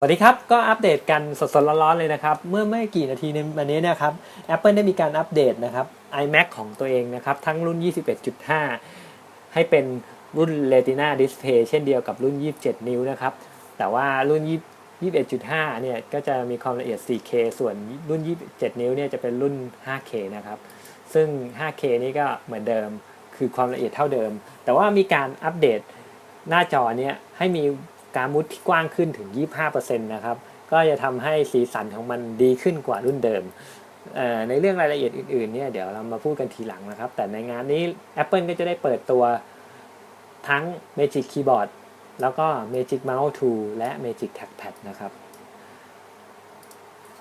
สวัสดีครับ ก็อัปเดตกันสดๆร้อนๆเลยนะครับ เมื่อไม่กี่นาทีในวันนี้นะครับ Apple ได้มีการอัปเดตนะครับ iMac ของตัวเองนะครับ ทั้งรุ่น 21.5 ให้เป็นรุ่น Retina Display เช่นเดียวกับรุ่น 27 นิ้วนะครับ แต่ว่ารุ่น 21.5 เนี่ยก็จะมีความละเอียด 4K ส่วนรุ่น 27 นิ้วเนี่ยจะเป็นรุ่น 5K นะครับ ซึ่ง 5K นี่ก็เหมือนเดิมคือความละเอียดเท่าเดิม แต่ว่ามีการอัปเดตหน้าจอเนี้ยให้มี การมุดที่กว้างขึ้นถึง 25%นะครับ ก็จะทำให้สีสันของมันดีขึ้นกว่ารุ่นเดิม ในเรื่องรายละเอียดอื่นๆเนี่ยเดี๋ยวเรามาพูดกันทีหลังนะครับ แต่ในงานนี้ Apple ก็จะได้เปิดตัวทั้ง Magic Keyboard แล้วก็ Magic Mouse 2 และ Magic Trackpad นะครับ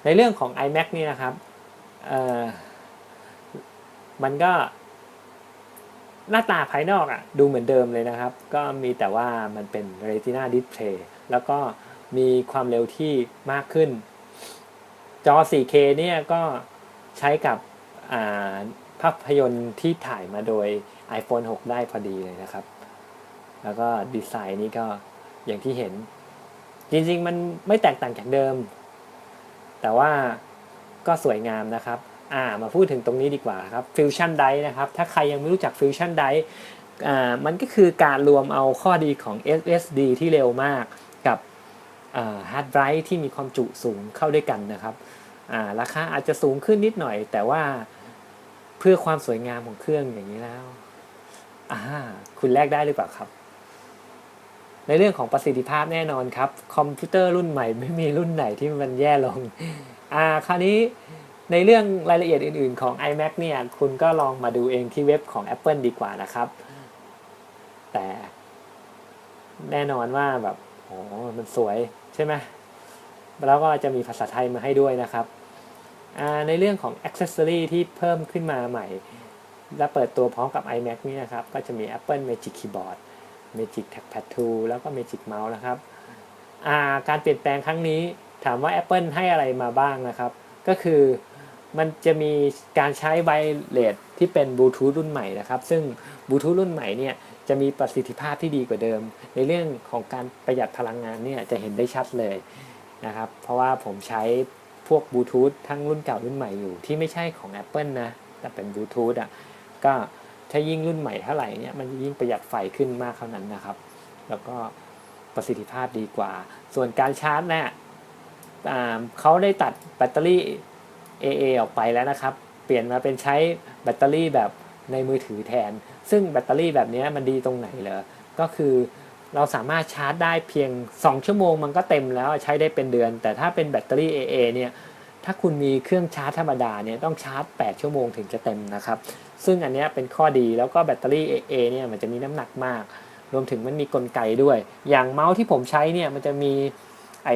ในเรื่องของ iMac นี่นะครับมันก็ หน้าตาภายนอกอะ่ะดูเหมือนเดิมเลยนะครับ ก็มีแต่ว่ามันเป็น Retina Display แล้วก็มีความเร็วที่มากขึ้น จอ 4K เนี่ยก็ใช้กับภาพยนตร์ที่ถ่ายมาโดย iPhone 6 ได้พอดีเลยนะครับ แล้วก็ดีไซน์นี่ก็อย่างที่เห็น จริงๆ มันไม่แตกต่างจากเดิม แต่ว่าก็สวยงามนะครับ อ่ามาพูดถึงตรงนี้ดีกว่าครับ Fusion Drive นะครับ ถ้าใครยังไม่รู้จัก Fusion Drive อ่ามันก็คือการรวมเอาข้อดีของ SSD ที่เร็วมากกับฮาร์ดไดรฟ์ที่มีความจุสูงเข้าด้วยกันนะครับอ่าราคาอาจจะสูงขึ้นนิดหน่อย แต่ว่าเพื่อความสวยงามของเครื่องอย่างนี้แล้วอ่าคุณแลกได้หรือเปล่าครับ ในเรื่องของประสิทธิภาพแน่นอนครับ คอมพิวเตอร์รุ่นใหม่ไม่มีรุ่นไหนที่มันแย่ลงอ่าคราวนี้ ในเรื่องรายละเอียดอื่นๆของ iMac เนี่ยคุณก็ลองมาดูเองที่เว็บของ Apple ดีกว่านะครับ แต่แน่นอนว่าแบบโอ้มันสวยใช่ไหมแล้วก็จะมีภาษาไทยมาให้ด้วยนะครับอ่าในเรื่องของ Accessory ที่เพิ่มขึ้นมาใหม่ และเปิดตัวพร้อมกับ iMac นี่นะครับ ก็จะมี Apple Magic Keyboard Magic Trackpad 2 แล้วก็ Magic Mouse นะครับอ่าการเปลี่ยนแปลงครั้งนี้ถามว่า Apple ให้อะไรมาบ้างนะครับ ก็คือ มันจะมีการใช้ไวเลสที่เป็นบลูทูธรุ่นใหม่นะครับ ซึ่งบลูทูธรุ่นใหม่เนี่ยจะมีประสิทธิภาพที่ดีกว่าเดิม ในเรื่องของการประหยัดพลังงานเนี่ยจะเห็นได้ชัดเลยนะครับ เพราะว่าผมใช้พวกบลูทูธทั้งรุ่นเก่ารุ่นใหม่อยู่ที่ไม่ใช่ของ Apple นะ แต่เป็นบลูทูธอะก็ถ้ายิ่งรุ่นใหม่เท่าไหร่เนี่ยมันยิ่งประหยัดไฟขึ้นมากเท่านั้นนะครับ แล้วก็ประสิทธิภาพดีกว่า ส่วนการชาร์จเนี่ยอ่าเขาได้ตัดแบตเตอรี่ AA ออกไปแล้วนะครับ เปลี่ยนมาเป็นใช้แบตเตอรี่แบบในมือถือแทน ซึ่งแบตเตอรี่แบบนี้มันดีตรงไหนเหรอ ก็คือเราสามารถชาร์จได้เพียง 2 ชั่วโมงมันก็เต็มแล้วใช้ได้เป็นเดือน แต่ถ้าเป็นแบตเตอรี่ AA เนี่ยถ้าคุณมีเครื่องชาร์จธรรมดาเนี่ยต้องชาร์จ 8 ชั่วโมงถึงจะเต็มนะครับ ซึ่งอันนี้เป็นข้อดีแล้วก็แบตเตอรี่ AA เนี่ยมันจะมีน้ำหนักมาก รวมถึงมันมีกลไกด้วย อย่างเมาส์ที่ผมใช้เนี่ยมันจะมีไอ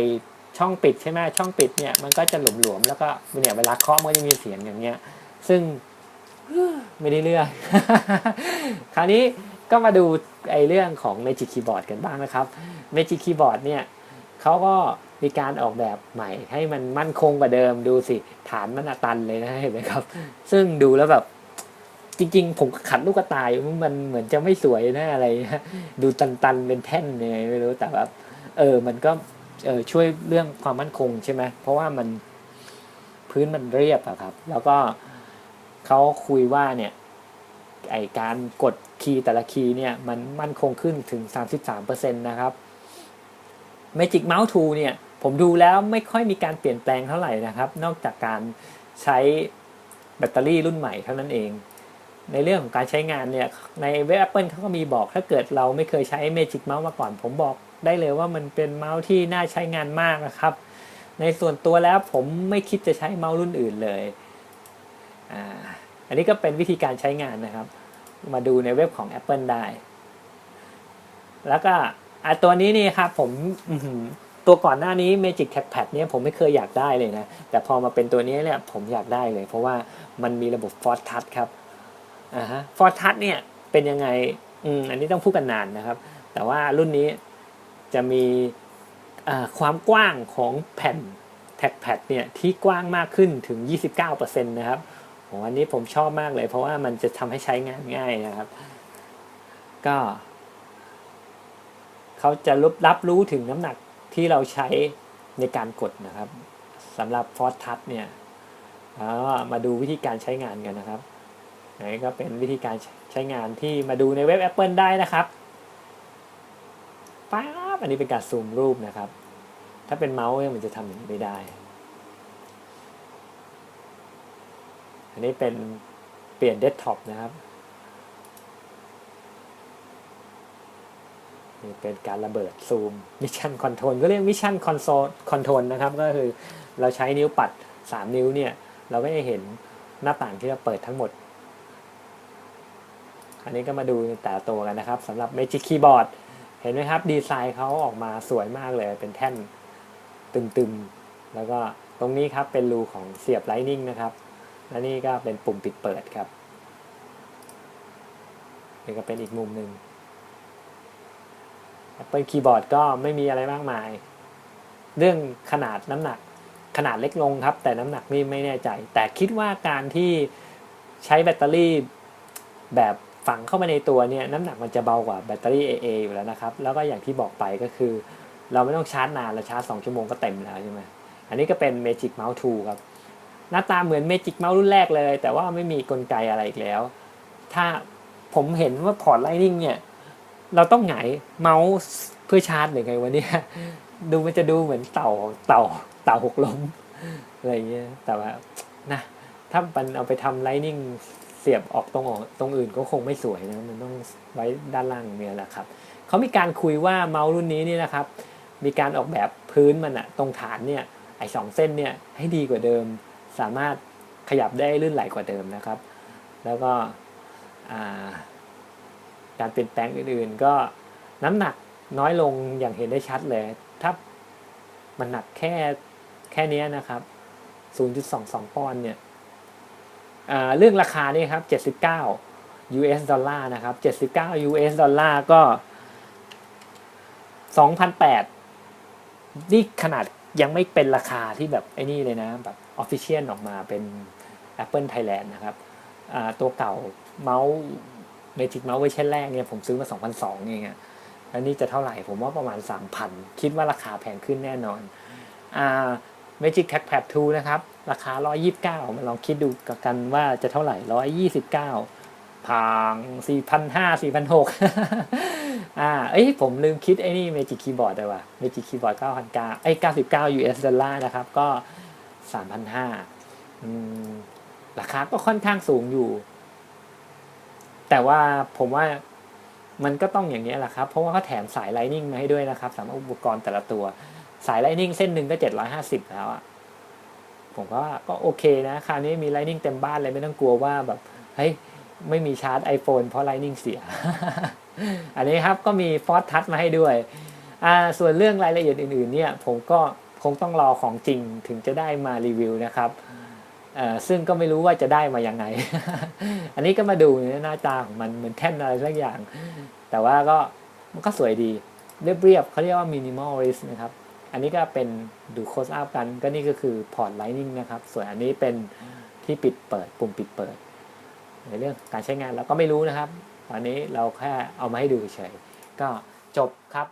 ช่องปิดใช่ไหมช่องปิดเนี่ยมันก็จะหลวมๆแล้วก็เนี่ยเวลาเคาะมันก็จะมีเสียงอย่างเงี้ย ซึ่งไม่ได้เรื่อง คราวนี้ก็มาดูไอ้เรื่องของ Magic Keyboard กันบ้างนะครับ Magic Keyboard เนี่ยเขาก็มีการออกแบบใหม่ให้มันมั่นคงกว่าเดิมดูสิ ฐานมันอะตันเลยนะเห็นไหมครับ ซึ่งดูแล้วแบบ จริงๆ ผมขัดลูกกระต่ายมันเหมือนจะไม่สวยนะอะไร ดูตันๆเป็นแท่นยังไงไม่รู้แต่แบบเออมันก็ ช่วยเรื่องความมั่นคงใช่ไหมเพราะว่ามันพื้นมันเรียบอะครับ แล้วก็เขาคุยว่าเนี่ยไอการกดคีย์แต่ละคีย์เนี่ยมันมั่นคงขึ้นถึง 33%นะครับ Magic Mouse 2เนี่ยผมดูแล้วไม่ค่อยมีการเปลี่ยนแปลงเท่าไหร่นะครับ นอกจากการใช้แบตเตอรี่รุ่นใหม่เท่านั้นเอง ในเรื่องของการใช้งานเนี่ยในเว็บ Apple เขาก็มีบอกถ้าเกิดเราไม่เคยใช้ Magic Mouse มาก่อน ผมบอก ได้เลยว่ามันเป็นเมาส์ที่น่าใช้งานมากนะครับ ในส่วนตัวแล้วผมไม่คิดจะใช้เมาส์รุ่นอื่นเลยอ่าอันนี้ก็เป็นวิธีการใช้งานนะครับ มาดูในเว็บของ Apple ได้ แล้วก็ตัวนี้นี่ครับผมตัวก่อนหน้านี้ Magic Trackpad เนี่ยผมไม่เคยอยากได้เลยนะ แต่พอมาเป็นตัวนี้เนี่ยผมอยากได้เลย เพราะว่ามันมีระบบ Force Touch ครับอ่าฮะ Force Touch เนี่ยเป็นยังไงอืมอันนี้ต้องพูดกันนานนะครับ แต่ว่ารุ่นนี้ จะมีความกว้างของแผ่น Trackpad เนี่ยที่กว้างมากขึ้นถึง 29%นะครับโอ้อันนี้ผมชอบมากเลย เพราะว่ามันจะทำให้ใช้งานง่ายนะครับ ก็เขาจะรับรับรู้ถึงน้ำหนักที่เราใช้ในการกดนะครับสำหรับ Force Touch เนี่ยมาดูวิธีการใช้งานกันนะครับอันนี้ก็เป็นวิธีการใช้งานที่มาดูในเว็บ Apple ได้นะครับป๊า อันนี้เป็นการซูมรูปนะครับ ถ้าเป็นเมาส์เนี่ยมันจะทำอย่างนี้ไม่ได้ อันนี้เป็นเปลี่ยนเดสก์ท็อปนะครับนี่เป็นการระเบิดซูมมิชชั่นคอนโทรลก็เรียกมิชชั่นคอนโซลคอนโทรลนะครับ ก็คือเราใช้นิ้วปัด 3 นิ้วเนี่ย เราก็จะเห็นหน้าต่างที่เราเปิดทั้งหมด อันนี้ก็มาดูแต่ละตัวกันนะครับสำหรับ Magic Keyboard เห็นไหมครับ ดีไซน์เขาออกมาสวยมากเลยเป็นแท่นตึมๆ แล้วก็ตรงนี้ครับเป็นรูของเสียบ Lightning นะครับ และนี่ก็เป็นปุ่มปิดเปิดครับนี่ก็เป็นอีกมุมหนึ่ง Apple Keyboard ก็ไม่มีอะไรมากมาย เรื่องขนาดน้ำหนักขนาดเล็กลงครับ แต่น้ำหนักนี่ไม่แน่ใจ แต่คิดว่าการที่ใช้แบตเตอรี่แบบ ฝังเข้ามาในตัวเนี่ยน้ำหนักมันจะเบากว่าแบตเตอรี่ AA อยู่แล้วนะครับ แล้วก็อย่างที่บอกไปก็คือ เราไม่ต้องชาร์จนานเราชาร์จ 2 ชั่วโมงก็เต็มแล้วใช่ไหมอันนี้ก็เป็น Magic Mouse 2 ครับ หน้าตาเหมือน Magic Mouse รุ่นแรกเลย แต่ว่าไม่มีกลไกอะไรอีกแล้ว ถ้าผมเห็นว่าพอร์ต Lightning เนี่ย เราต้องหงายเมาส์เพื่อชาร์จหรือไงวะเนี่ยดูมันจะดูเหมือนเต่าเต่าเต่าหกล้มอะไรเงี้ยแต่ว่านะถ้ามันเอาไปทำไลนิ่ง เสียบออกตรงออกตรงอื่นก็คงไม่สวยนะมันต้องไว้ด้านล่างเนี่ยแหละครับเขามีการคุยว่าเมาส์รุ่นนี้นี่นะครับ มีการออกแบบพื้นมันอะตรงฐานเนี่ยไอ้สองเส้นเนี่ยให้ดีกว่าเดิม สามารถขยับได้ลื่นไหลกว่าเดิมนะครับ แล้วก็การเปลี่ยนแปลงอื่นๆ ก็น้ำหนักน้อยลงอย่างเห็นได้ชัดเลย ถ้ามันหนักแค่แค่นี้นะครับ 0.22 ปอนด์เนี่ย เรื่องราคานี่ครับ 79 US ดอลลาร์นะครับ 79 US ดอลลาร์ก็2,008นี่ขนาดยังไม่เป็นราคาที่แบบไอ้นี่เลยนะแบบ Official ออกมาเป็น Apple Thailand นะครับตัวเก่าเมาส์ Magic Mouse เวอร์ชันแรกเนี่ยผมซื้อมา2,200เองอะอันนี้จะเท่าไหร่ผมว่าประมาณ 3,000 คิดว่าราคาแพงขึ้นแน่นอนอ่า Magic Trackpad 2 นะครับ ราคา 129 มาลองคิดดูกันว่าจะเท่าไหร่ 129พัง4,500 4,600อ่าเอ้ยผมลืมคิดไอ้นี่ Magic Keyboard เลยว่ะ Magic Keyboard 9,900ไอ้99 US ดอลลาร์นะครับ ก็ 3,500อืมราคาก็ค่อนข้างสูงอยู่ แต่ว่าผมว่ามันก็ต้องอย่างนี้แหละครับ เพราะว่าเขาแถมสาย Lightning มาให้ด้วยนะครับสำหรับอุปกรณ์แต่ละตัว สาย Lightning เส้นหนึ่งก็750แล้วอะผมก็ก็โอเคนะ คราวนี้มี Lightning เต็มบ้านเลยไม่ต้องกลัวว่าแบบเฮ้ยไม่มีชาร์จ iPhone เพราะ Lightning เสีย อันนี้ครับก็มี Force Touch มาให้ด้วยอ่าส่วนเรื่องรายละเอียดอื่นๆ เนี่ย ผมก็คงต้องรอของจริงถึงจะได้มารีวิวนะครับซึ่งก็ไม่รู้ว่าจะได้มายังไง อันนี้ก็มาดูหน้าตาของมันเหมือนแท่นอะไรสักอย่าง แต่ว่าก็มันก็สวยดี เรียบๆเขาเรียกว่า minimalist นะครับ อันนี้ก็เป็นดูโคสอัพกันก็นี่ก็คือพอร์ตไลนิ่งนะครับ ส่วนอันนี้เป็นที่ปิดเปิด ปุ่มปิดเปิด ในเรื่องการใช้งานเราก็ไม่รู้นะครับ ตอนนี้เราแค่เอามาให้ดูเฉยๆก็จบครับ